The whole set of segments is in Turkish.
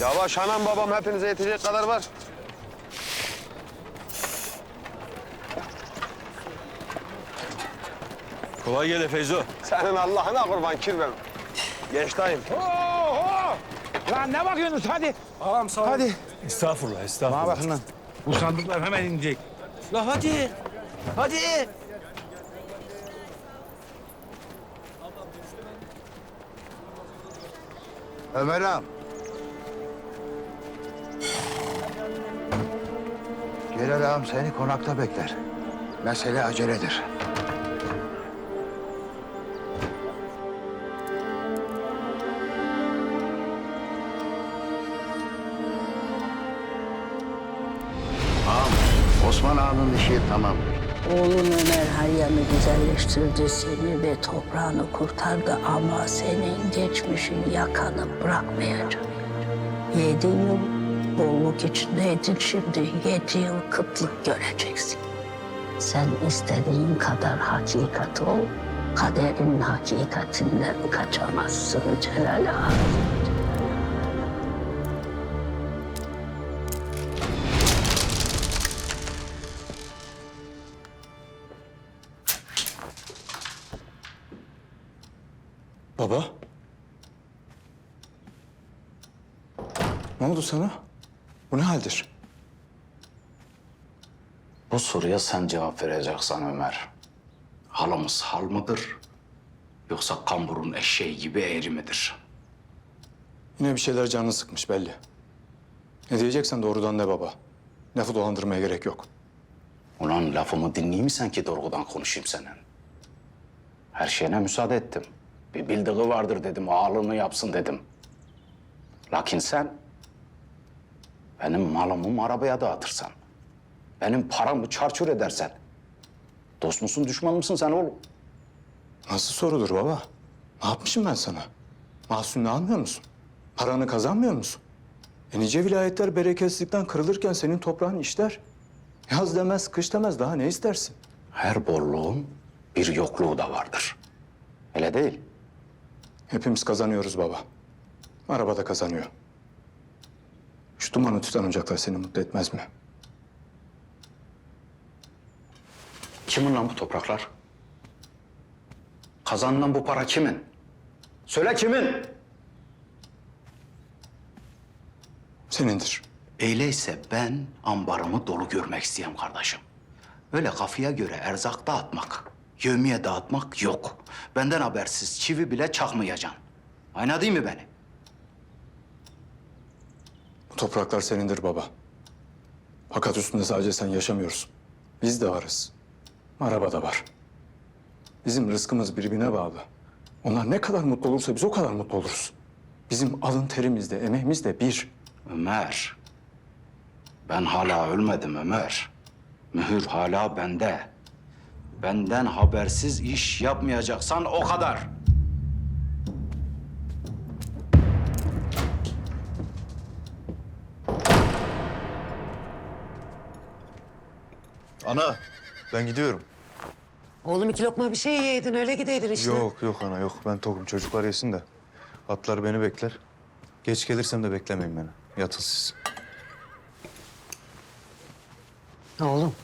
Yavaş anam babam hepinize yetecek kadar var. Kolay gele Feyzo. Senin Allah'ına kurban kirvem. Geç dayım. Lan ne bakıyorsunuz hadi. Ağam sağ ol. Hadi. Estağfurullah, Bana estağfurullah. bakın lan. Bu sandıklar hemen inecek. La hadi. Hadi. Ömer ağam. Celal ağam seni konakta bekler. Mesele aceledir. Ağam, Osman ağanın işi tamamdır. Oğlun Ömer Hayyam'ı güzelleştirdi seni ve toprağını kurtardı ama senin geçmişin yakanı bırakmayacak. Yedi yıl bolluk içindeydin şimdi yedi yıl kıtlık göreceksin. Sen istediğin kadar hakikat ol, kaderin hakikatinden kaçamazsın Celal Ağa. Baba. Ne oldu sana? Bu ne haldir? Bu soruya sen cevap vereceksin Ömer. Halımız hal mıdır? Yoksa kamburun eşeği gibi eğri midir? Yine bir şeyler canını sıkmış belli. Ne diyeceksen doğrudan de baba. Lafı dolandırmaya gerek yok. Ulan lafımı dinleyeyim sen ki doğrudan konuşayım senin? Her şeyine müsaade ettim. Bir bildiği vardır dedim, ağalını yapsın dedim. Lakin sen benim malımı arabaya dağıtırsan, benim paramı çarçur edersen, dost musun düşman mısın sen oğlum? Nasıl sorudur baba? Ne yapmışım ben sana? Mahsulünü almıyor musun? Paranı kazanmıyor musun? E nice vilayetler bereketsizlikten kırılırken senin toprağın işler. Yaz demez, kış demez daha ne istersin? Her bolluğun bir yokluğu da vardır. Öyle değil. Hepimiz kazanıyoruz baba. Araba da kazanıyor. Şu dumanı tutan ocaklar seni mutlu etmez mi? Kimin lan bu topraklar? Kazanılan bu para kimin? Söyle kimin? Senindir. Öyleyse ben ambarımı dolu görmek isteyen kardeşim. Öyle kafaya göre erzak dağıtmak, yevmiye dağıtmak yok. Benden habersiz çivi bile çakmayacaksın. Ayna değil mi beni? Topraklar senindir baba. Fakat üstünde sadece sen yaşamıyorsun. Biz de varız. Araba da var. Bizim rızkımız birbirine bağlı. Onlar ne kadar mutlu olursa biz o kadar mutlu oluruz. Bizim alın terimiz de, emeğimiz de bir. Ömer, ben hala ölmedim Ömer. Mühür hala bende. Benden habersiz iş yapmayacaksan o kadar. Ana ben gidiyorum. Oğlum iki lokma bir şey yiyeydin öyle gideydin işte. Yok yok ana yok ben tokum çocuklar yesin de. Atlar beni bekler. Geç gelirsem de beklemeyin beni. Yatın siz. Oğlum.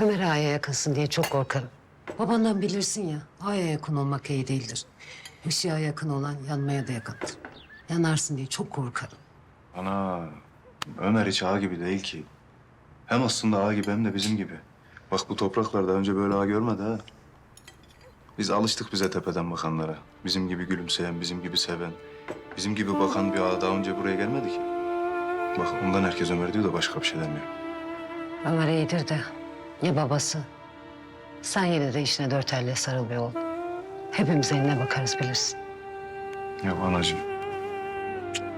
Ömer Ağa'ya yakınsın diye çok korkarım. Babandan bilirsin ya Ağa'ya yakın olmak iyi değildir. Işığa yakın olan yanmaya da yakındır. Yanarsın diye çok korkarım. Ana Ömer hiç ağa gibi değil ki. Hem aslında ağa gibi hem de bizim gibi. Bak bu topraklar daha önce böyle ağa görmedi ha. Biz alıştık bize tepeden bakanlara. Bizim gibi gülümseyen, bizim gibi seven, bizim gibi bakan bir ağa daha önce buraya gelmedi ki. Bak ondan herkes Ömer diyor da başka bir şey demiyor. Ömer iyidir de ya babası? Sen yine de işine dört elle sarıl be oğlum. Hepimiz eline bakarız bilirsin. Ya anacığım.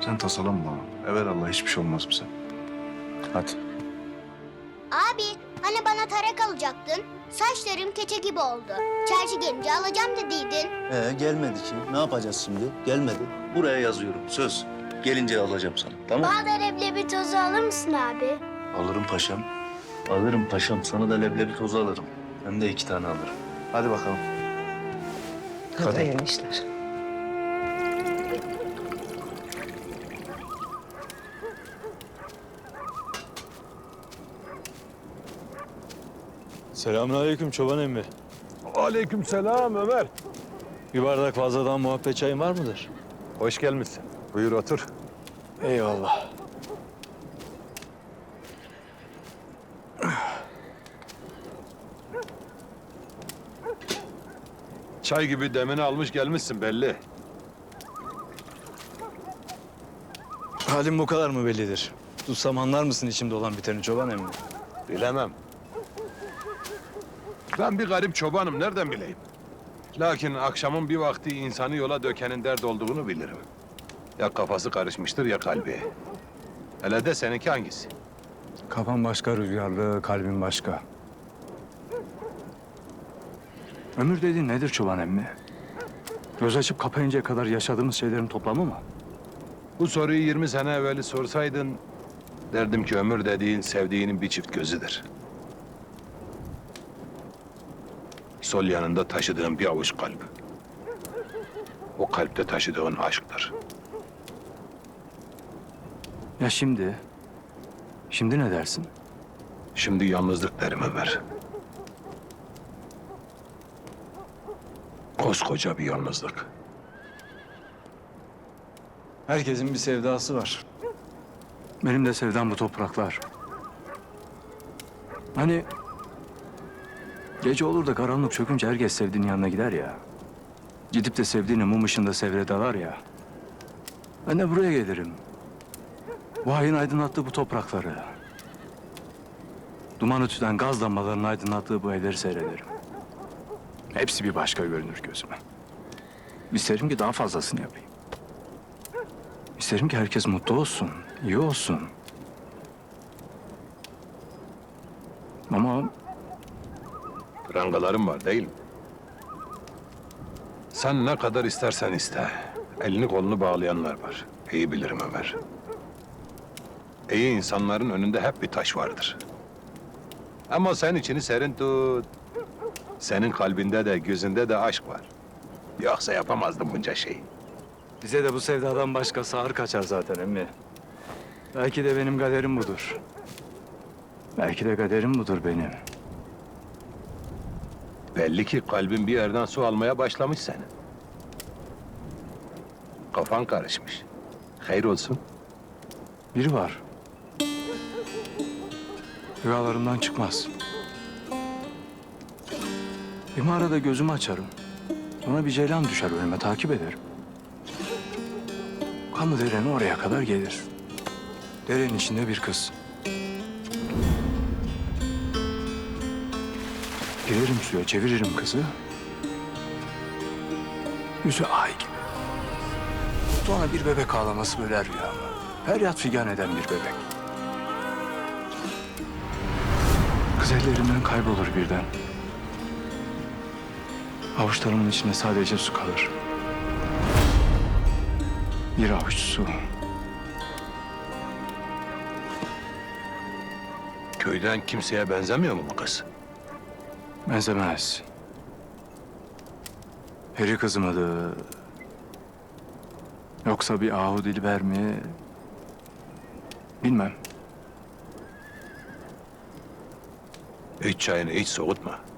Sen tasalanma. Evet Allah hiçbir şey olmaz bize. Hadi. Abi hani bana tarak alacaktın? Saçlarım keçe gibi oldu. Çarşı gelince alacağım dediydin. Ee, gelmedi ki. Ne yapacağız şimdi? Gelmedi. Buraya yazıyorum. Söz. Gelince alacağım sana. Tamam. Bana leblebi tozu alır mısın abi? Alırım paşam. Alırım paşam. Sana da leblebi tozu alırım. Hem de iki tane alırım. Hadi bakalım. Hadi hayırlı işler. Selamünaleyküm çoban emmi. Aleyküm selam Ömer. Bir bardak fazladan muhabbet çayın var mıdır? Hoş gelmişsin. Buyur otur. Eyvallah. Çay gibi demini almış gelmişsin belli. Halim bu kadar mı bellidir? Tutsam anlar mısın içimde olan biteni çoban emmi? Bilemem. Ben bir garip çobanım, nereden bileyim? Lakin akşamın bir vakti insanı yola dökenin dert olduğunu bilirim. Ya kafası karışmıştır ya kalbi. Hele de seninki hangisi? Kafam başka rüzgarlı, kalbim başka. Ömür dediğin nedir çoban emmi? Göz açıp kapayıncaya kadar yaşadığımız şeylerin toplamı mı? Bu soruyu 20 sene evveli sorsaydın... ...derdim ki ömür dediğin sevdiğinin bir çift gözüdür. Sol yanında taşıdığın bir avuç kalp. O kalpte taşıdığın aşktır. Ya şimdi? Şimdi ne dersin? Şimdi yalnızlık derim Ömer. Koskoca bir yalnızlık. Herkesin bir sevdası var. Benim de sevdam bu topraklar. Hani gece olur da karanlık çökünce herkes sevdiğinin yanına gider ya. Gidip de sevdiğini mum ışığında seyrederler ya. Ben de buraya gelirim. Ayın aydınlattığı bu toprakları. Duman ötüden gaz lambalarının aydınlattığı bu evleri seyrederim. Hepsi bir başka görünür gözüme. İsterim ki daha fazlasını yapayım. İsterim ki herkes mutlu olsun, iyi olsun. Ama Prangalarım var değil mi? Sen ne kadar istersen iste. Elini kolunu bağlayanlar var. İyi bilirim Ömer. İyi insanların önünde hep bir taş vardır. Ama sen içini serin tut. Senin kalbinde de gözünde de aşk var. Yoksa yapamazdım bunca şeyi. bize de bu sevdadan başka sağır kaçar zaten emmi. Belki de benim kaderim budur. Belki de kaderim budur benim. Belli ki kalbin bir yerden su almaya başlamış senin. Kafan karışmış. Hayır olsun. Biri var. Rüyalarımdan çıkmaz. Bir mağarada gözümü açarım. Sonra bir ceylan düşer önüme takip ederim. Kanlı derenin oraya kadar gelir. Derenin içinde bir kız. Girerim suya, çeviririm kızı. Yüzü ay gibi. Sonra bir bebek ağlaması böler rüyamı. Feryat figan eden bir bebek. Kız ellerinden kaybolur birden. Avuçlarımın içinde sadece su kalır. Bir avuç su. Köyden kimseye benzemiyor mu bu kız? Benzemez. Peri kızı mıdır? Yoksa bir ahu dilber mi? Bilmem. İç çayını iç soğutma.